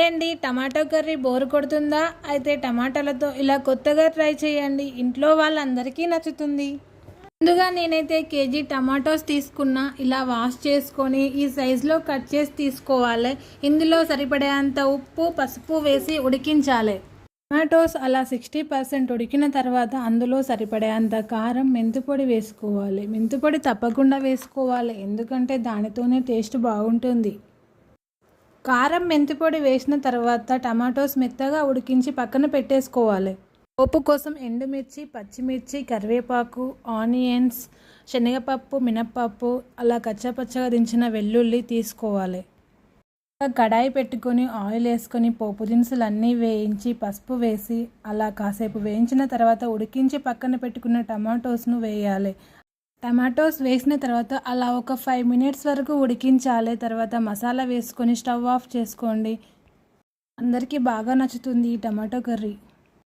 Hi అండి tomato curry bore కొడుతుందా? అయితే టమాటాలతో ఇలా కొత్తగా ట్రై చేయండి. ఇంట్లో వాళ్ళందరికీ నచ్చుతుంది. ముందుగా నేనైతే కేజీ టమాటోస్ తీసుకున్నా. ఇలా వాష్ చేసుకొని ఈ సైజులో కట్ చేసి తీసుకోవాలి. ఇందులో సరిపడేంత ఉప్పు పసుపు వేసి ఉడికించాలి. టమాటోస్ అలా సిక్స్టీ పర్సెంట్ ఉడికిన తర్వాత అందులో సరిపడేంత కారం మెంతిపొడి వేసుకోవాలి. మెంతిపొడి తప్పకుండా వేసుకోవాలి. ఎందుకంటే దానితోనే టేస్ట్ బాగుంటుంది. కారం మెంతిపొడి వేసిన తర్వాత టమాటోస్ మెత్తగా ఉడికించి పక్కన పెట్టేసుకోవాలి. పోపు కోసం ఎండుమిర్చి పచ్చిమిర్చి కరివేపాకు ఆనియన్స్ శనగపప్పు మినప్పప్పు అలా కచ్చపచ్చగా దించిన వెల్లుల్లి తీసుకోవాలి. కడాయి పెట్టుకొని ఆయిల్ వేసుకొని పోపు దినుసులు అన్నీ వేయించి పసుపు వేసి అలా కాసేపు వేయించిన తర్వాత ఉడికించి పక్కన పెట్టుకున్న టమాటోస్ను వేయాలి. టమాటోస్ వేసిన తర్వాత అలా ఒక ఫైవ్ మినిట్స్ వరకు ఉడికించాలి. తర్వాత మసాలా వేసుకొని స్టవ్ ఆఫ్ చేసుకోండి. అందరికీ బాగా నచ్చుతుంది ఈ టమాటో కర్రీ.